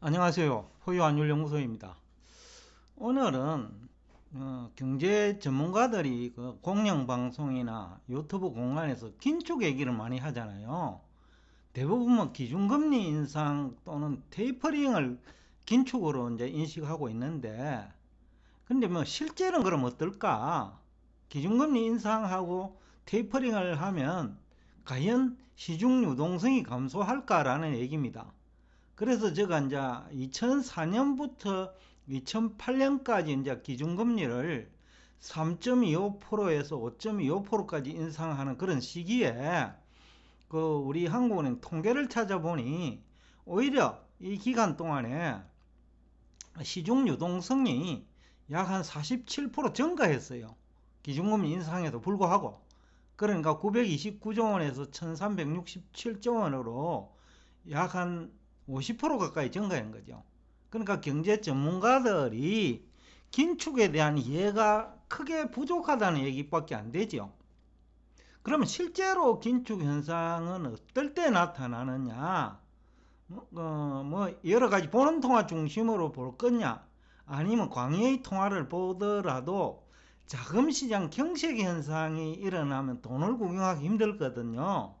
안녕하세요. 호유환율연구소입니다. 오늘은 어, 경제 전문가들이 그 공영방송이나 유튜브 공간에서 긴축 얘기를 많이 하잖아요. 대부분 뭐 기준금리 인상 또는 테이퍼링을 긴축으로 이제 인식하고 있는데 근데 뭐 실제는 그럼 어떨까? 기준금리 인상하고 테이퍼링을 하면 과연 시중 유동성이 감소할까라는 얘기입니다. 그래서 제가 이제 2004년부터 2008년까지 이제 기준금리를 3.25%에서 5.25%까지 인상하는 그런 시기에 그 우리 한국은행 통계를 찾아보니 오히려 이 기간 동안에 시중 유동성이 약 한 47% 증가했어요. 기준금리 인상에도 불구하고. 그러니까 929조 원에서 1367조 원으로 약 한 50% 가까이 증가한 거죠. 그러니까 경제 전문가들이 긴축에 대한 이해가 크게 부족하다는 얘기밖에 안 되죠. 그러면 실제로 긴축 현상은 어떨 때 나타나느냐? 뭐, 어, 뭐 여러 가지 보는 통화 중심으로 볼 거냐? 아니면 광의의 통화를 보더라도 자금 시장 경색 현상이 일어나면 돈을 구경하기 힘들거든요.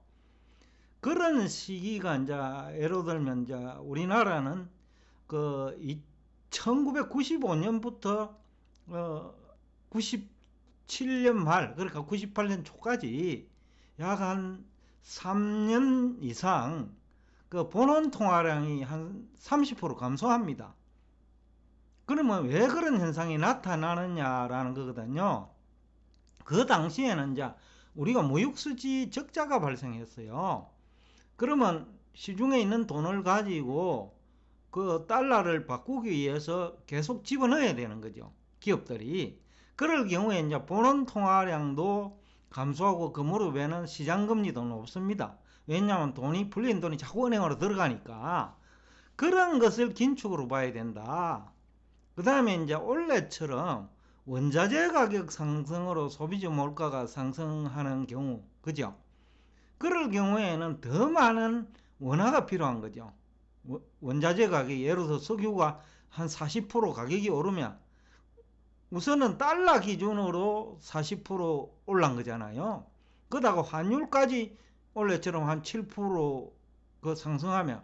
그런 시기가 이제 예를 들면 이제 우리나라는 그 1995년부터 어 97년 말 그러니까 98년 초까지 약 한 3년 이상 그 본원 통화량이 한 30% 감소합니다. 그러면 왜 그런 현상이 나타나느냐라는 거거든요. 그 당시에는 이제 우리가 무역수지 적자가 발생했어요. 그러면 시중에 있는 돈을 가지고 그 달러를 바꾸기 위해서 계속 집어넣어야 되는 거죠. 기업들이. 그럴 경우에 이제 본원 통화량도 감소하고 그 무릎에는 시장금리도 높습니다. 왜냐하면 돈이 풀린 돈이 자꾸 은행으로 들어가니까 그런 것을 긴축으로 봐야 된다. 그 다음에 이제 원래처럼 원자재 가격 상승으로 소비자 물가가 상승하는 경우, 그죠? 그럴 경우에는 더 많은 원화가 필요한 거죠. 원자재 가격이 예를 들어 석유가 한 40% 가격이 오르면 우선은 달러 기준으로 40% 올란 거잖아요. 그러다가 환율까지 원래처럼 한 7%그 상승하면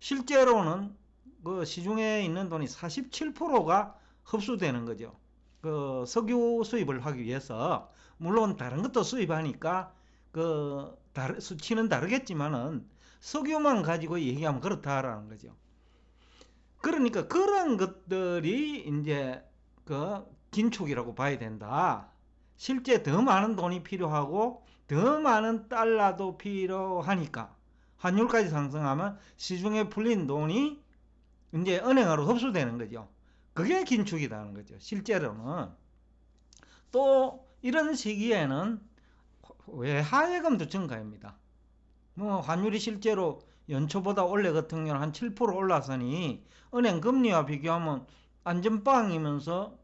실제로는 그 시중에 있는 돈이 47%가 흡수되는 거죠. 그 석유 수입을 하기 위해서 물론 다른 것도 수입하니까 그 다르, 수치는 다르겠지만은 석유만 가지고 얘기하면 그렇다라는 거죠. 그러니까 그런 것들이 이제 그 긴축이라고 봐야 된다. 실제 더 많은 돈이 필요하고 더 많은 달러도 필요하니까 환율까지 상승하면 시중에 풀린 돈이 이제 은행으로 흡수되는 거죠. 그게 긴축이라는 거죠. 실제로는 또 이런 시기에는 외화예금도 증가합니다. 뭐 환율이 실제로 연초보다 올해 같은 경우는 한 7% 올라서니 은행 금리와 비교하면 안전빵이면서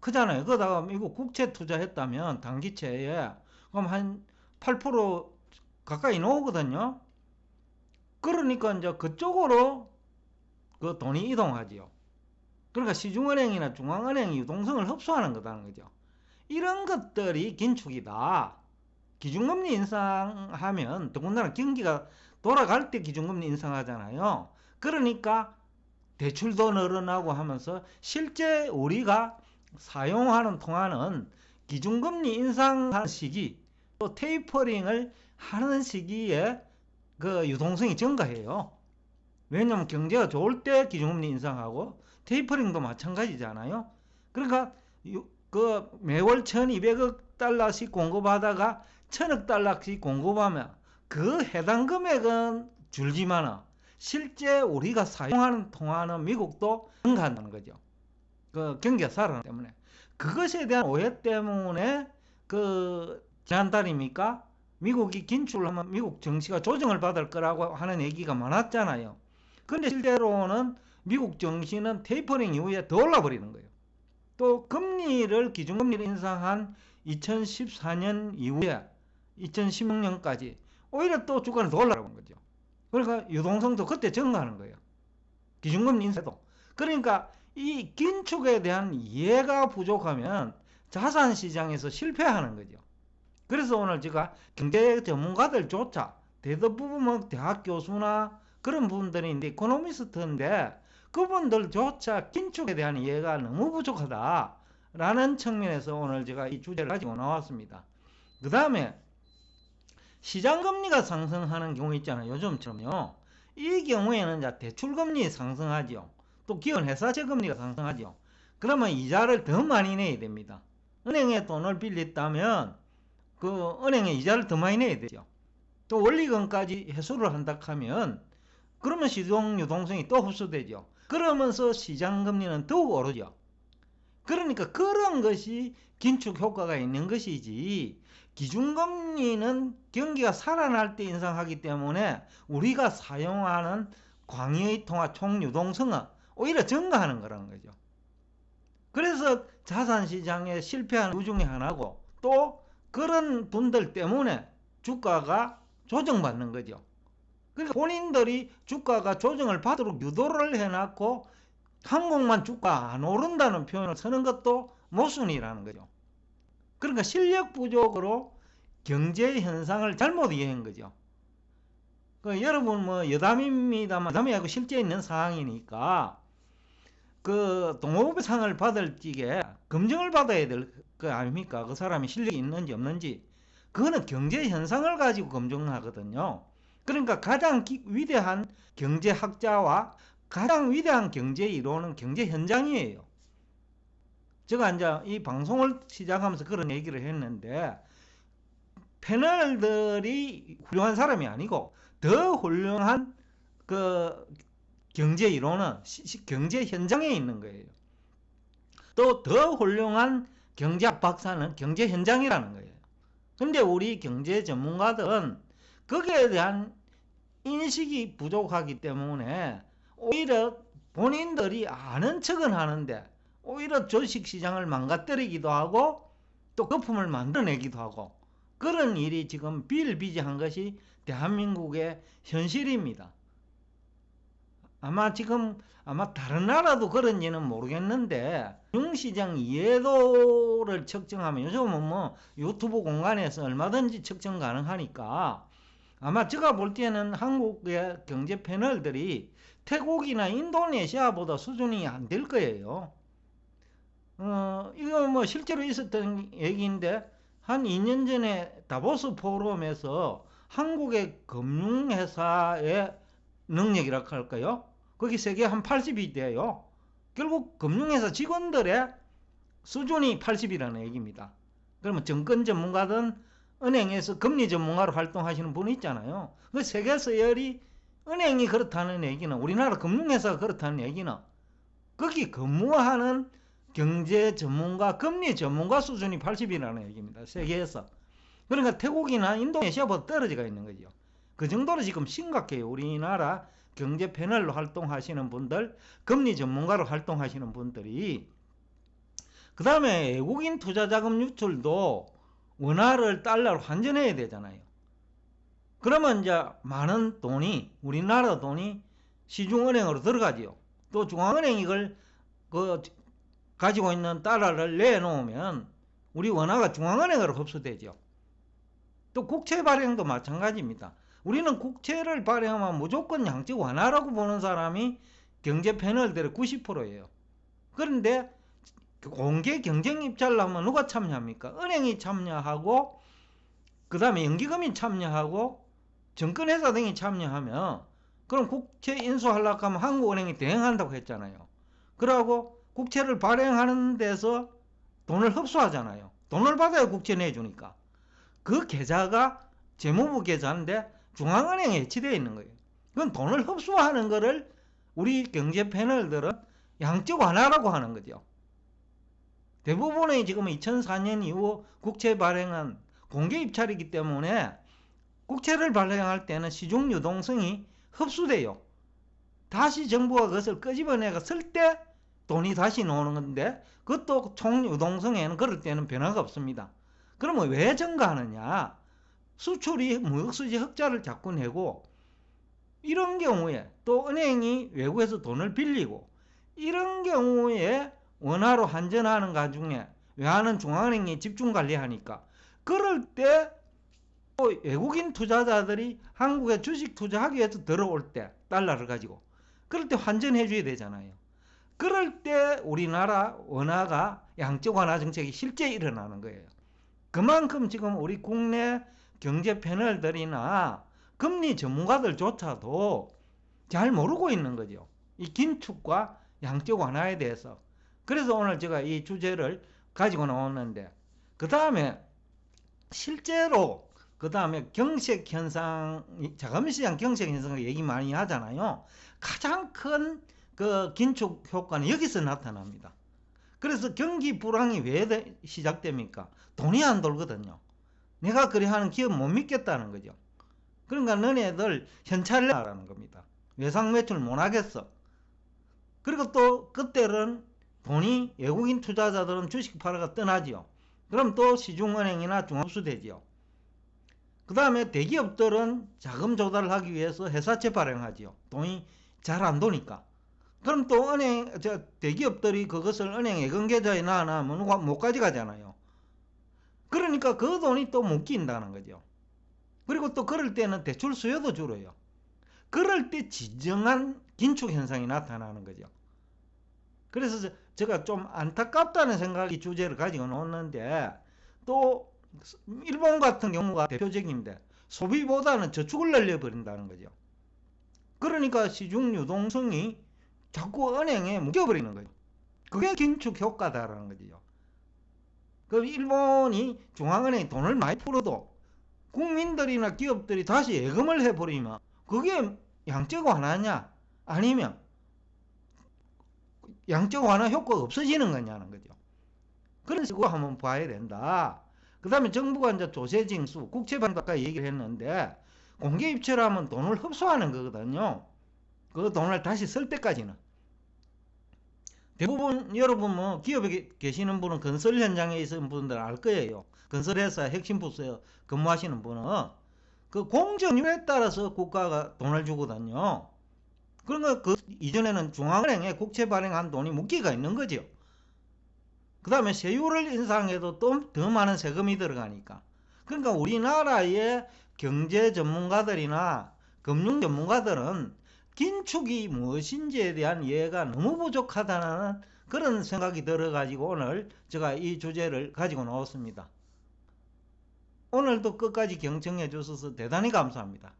크잖아요. 그러다가 미국 국채 투자했다면 단기채에 그럼 한 8% 가까이 나오거든요. 그러니까 이제 그쪽으로 그 돈이 이동하지요. 그러니까 시중은행이나 중앙은행이 유동성을 흡수하는 거다는 거죠. 이런 것들이 긴축이다. 기준금리 인상하면 더군다나 경기가 돌아갈 때 기준금리 인상하잖아요. 그러니까 대출도 늘어나고 하면서 실제 우리가 사용하는 통화는 기준금리 인상하는 시기 또 테이퍼링을 하는 시기에 그 유동성이 증가해요. 왜냐하면 경제가 좋을 때 기준금리 인상하고 테이퍼링도 마찬가지잖아요. 그러니까 그 매월 1200억 달러씩 공급하다가 1000억 달러씩 공급하면 그 해당 금액은 줄지만 실제 우리가 사용하는 통화는 미국도 증가한다는 거죠. 그 경기가 살아나기 때문에 그것에 대한 오해 때문에 그 지난달입니까? 미국이 긴축을 하면 미국 정치가 조정을 받을 거라고 하는 얘기가 많았잖아요. 근데 실제로는 미국 정시는 테이퍼링 이후에 더 올라버리는 거예요. 또 금리를 기준금리를 인상한 2014년 이후에 2016년까지 오히려 또 주가는 더 올라가는 거죠. 그러니까 유동성도 그때 증가하는 거예요. 기준금리 인세도. 그러니까 이 긴축에 대한 이해가 부족하면 자산시장에서 실패하는 거죠. 그래서 오늘 제가 경제 전문가들조차 대부분 뭐 대학 교수나 그런 분들이 이코노미스트인데 그분들조차 긴축에 대한 이해가 너무 부족하다라는 측면에서 오늘 제가 이 주제를 가지고 나왔습니다. 그 다음에 시장금리가 상승하는 경우 있잖아요. 요즘처럼요. 이 경우에는 이제 대출금리 상승하죠. 또 기업 회사채 금리가 상승하죠. 그러면 이자를 더 많이 내야 됩니다. 은행에 돈을 빌렸다면 그 은행에 이자를 더 많이 내야 되죠. 또 원리금까지 회수를 한다 하면 그러면 시중 유동성이 또 흡수되죠. 그러면서 시장 금리는 더욱 오르죠. 그러니까 그런 것이 긴축 효과가 있는 것이지 기준금리는 경기가 살아날 때 인상하기 때문에 우리가 사용하는 광의 통화 총유동성은 오히려 증가하는 거라는 거죠. 그래서 자산시장에 실패하는 그 중에 하나고 또 그런 분들 때문에 주가가 조정받는 거죠. 그러니까 본인들이 주가가 조정을 받도록 유도를 해놨고 한국만 주가 안 오른다는 표현을 쓰는 것도 모순이라는 거죠. 그러니까 실력 부족으로 경제 현상을 잘못 이해한 거죠. 그 여러분 뭐 여담입니다만 여담이 아니고 실제 있는 상황이니까 그 동호배상을 받을 적에 검증을 받아야 될 거 아닙니까? 그 사람이 실력이 있는지 없는지 그거는 경제 현상을 가지고 검증하거든요. 그러니까 가장 위대한 경제학자와 가장 위대한 경제 이론은 경제 현장이에요. 제가 이제 이 방송을 시작하면서 그런 얘기를 했는데 패널들이 훌륭한 사람이 아니고 더 훌륭한 그 경제 이론은 경제 현장에 있는 거예요. 또 더 훌륭한 경제학 박사는 경제 현장이라는 거예요. 근데 우리 경제 전문가들은 거기에 대한 인식이 부족하기 때문에 오히려 본인들이 아는 척은 하는데 오히려 주식시장을 망가뜨리기도 하고 또 거품을 만들어내기도 하고 그런 일이 지금 비일비재한 것이 대한민국의 현실입니다. 아마 지금 아마 다른 나라도 그런지는 모르겠는데 중시장 이해도를 측정하면 요즘은 뭐 유튜브 공간에서 얼마든지 측정 가능하니까 아마 제가 볼 때는 한국의 경제 패널들이 태국이나 인도네시아보다 수준이 안 될 거예요. 어, 이거 뭐 실제로 있었던 얘기인데 한 2년 전에 다보스 포럼에서 한국의 금융회사의 능력이라 할까요? 거기 세계 한 80이 돼요. 결국 금융회사 직원들의 수준이 80이라는 얘기입니다. 그러면 정권 전문가든 은행에서 금리 전문가로 활동하시는 분이 있잖아요. 그 세계 서열이 은행이 그렇다는 얘기는 우리나라 금융회사가 그렇다는 얘기는 거기 근무하는 경제 전문가, 금리 전문가 수준이 80이라는 얘기입니다. 세계에서. 그러니까 태국이나 인도네시아보다 떨어지가 있는 거죠. 그 정도로 지금 심각해요. 우리나라 경제 패널로 활동하시는 분들, 금리 전문가로 활동하시는 분들이 그 다음에 외국인 투자자금 유출도 원화를 달러로 환전해야 되잖아요. 그러면 이제 많은 돈이 우리나라 돈이 시중은행으로 들어가지요. 또 중앙은행 이걸 그 가지고 있는 달러를 내놓으면 우리 원화가 중앙은행으로 흡수되죠. 또 국채 발행도 마찬가지입니다. 우리는 국채를 발행하면 무조건 양적 완화라고 보는 사람이 경제 패널들의 90%예요. 그런데 공개 경쟁 입찰을 하면 누가 참여합니까? 은행이 참여하고 그 다음에 연기금이 참여하고 정권회사 등이 참여하면 그럼 국채 인수하려고 하면 한국은행이 대행한다고 했잖아요. 그러고 국채를 발행하는 데서 돈을 흡수하잖아요. 돈을 받아야 국채 내주니까. 그 계좌가 재무부 계좌인데 중앙은행에 해치되어 있는 거예요. 그건 돈을 흡수하는 거를 우리 경제 패널들은 양적 완화라고 하는 거죠. 대부분의 지금 2004년 이후 국채 발행은 공개 입찰이기 때문에 국채를 발행할 때는 시중 유동성이 흡수돼요. 다시 정부가 그것을 끄집어내가 쓸 때 돈이 다시 나오는 건데 그것도 총 유동성에는 그럴 때는 변화가 없습니다. 그러면 왜 증가하느냐? 수출이 무역수지 흑자를 자꾸 내고 이런 경우에 또 은행이 외국에서 돈을 빌리고 이런 경우에 원화로 환전하는 가중에 외화는 중앙은행이 집중 관리하니까 그럴 때 외국인 투자자들이 한국에 주식 투자하기 위해서 들어올 때 달러를 가지고 그럴 때 환전해 줘야 되잖아요. 그럴 때 우리나라 원화가 양적 완화 정책이 실제 일어나는 거예요. 그만큼 지금 우리 국내 경제 패널들이나 금리 전문가들조차도 잘 모르고 있는 거죠. 이 긴축과 양적 완화에 대해서. 그래서 오늘 제가 이 주제를 가지고 나왔는데, 그 다음에 실제로 그 다음에 경색 현상, 자금시장 경색 현상을 얘기 많이 하잖아요. 가장 큰 그 긴축 효과는 여기서 나타납니다. 그래서 경기 불황이 왜 시작됩니까? 돈이 안 돌거든요. 내가 그래 하는 기업 못 믿겠다는 거죠. 그러니까 너네들 현찰을 하라는 겁니다. 외상 매출 못 하겠어. 그리고 또 그때는 돈이 외국인 투자자들은 주식 팔아가 떠나지요. 그럼 또 시중은행이나 중앙수되지요. 그 다음에 대기업들은 자금 조달을 하기 위해서 회사채 발행하지요. 돈이 잘 안 도니까. 그럼 또 은행, 저 대기업들이 그것을 은행 예금 계좌에 넣어놔면 못 가져가잖아요. 그러니까 그 돈이 또 묶인다는 거죠. 그리고 또 그럴 때는 대출 수요도 줄어요. 그럴 때 진정한 긴축 현상이 나타나는 거죠. 그래서 제가 좀 안타깝다는 생각이 주제를 가지고 놓는데 또 일본 같은 경우가 대표적인데 소비보다는 저축을 늘려버린다는 거죠. 그러니까 시중 유동성이 자꾸 은행에 묶여버리는 거죠. 그게 긴축 효과다라는 거죠. 그 일본이 중앙은행에 돈을 많이 풀어도 국민들이나 기업들이 다시 예금을 해버리면 그게 양적 완화냐 아니면 양적 완화 효과가 없어지는 거냐는 거죠. 그런 식으로 한번 봐야 된다. 그 다음에 정부가 이제 조세징수, 국채반도 아까 얘기를 했는데 공개 입찰하면 돈을 흡수하는 거거든요. 그 돈을 다시 쓸 때까지는. 대부분 여러분 뭐 기업에 계시는 분은 건설 현장에 있는 분들 알 거예요. 건설회사 핵심 부서에 근무하시는 분은 그 공정률에 따라서 국가가 돈을 주거든요. 그러니까 그 이전에는 중앙은행에 국채 발행한 돈이 묶기가 있는 거죠. 그 다음에 세율을 인상해도 또 더 많은 세금이 들어가니까. 그러니까 우리나라의 경제 전문가들이나 금융 전문가들은 긴축이 무엇인지에 대한 이해가 너무 부족하다는 그런 생각이 들어가지고 오늘 제가 이 주제를 가지고 나왔습니다. 오늘도 끝까지 경청해 주셔서 대단히 감사합니다.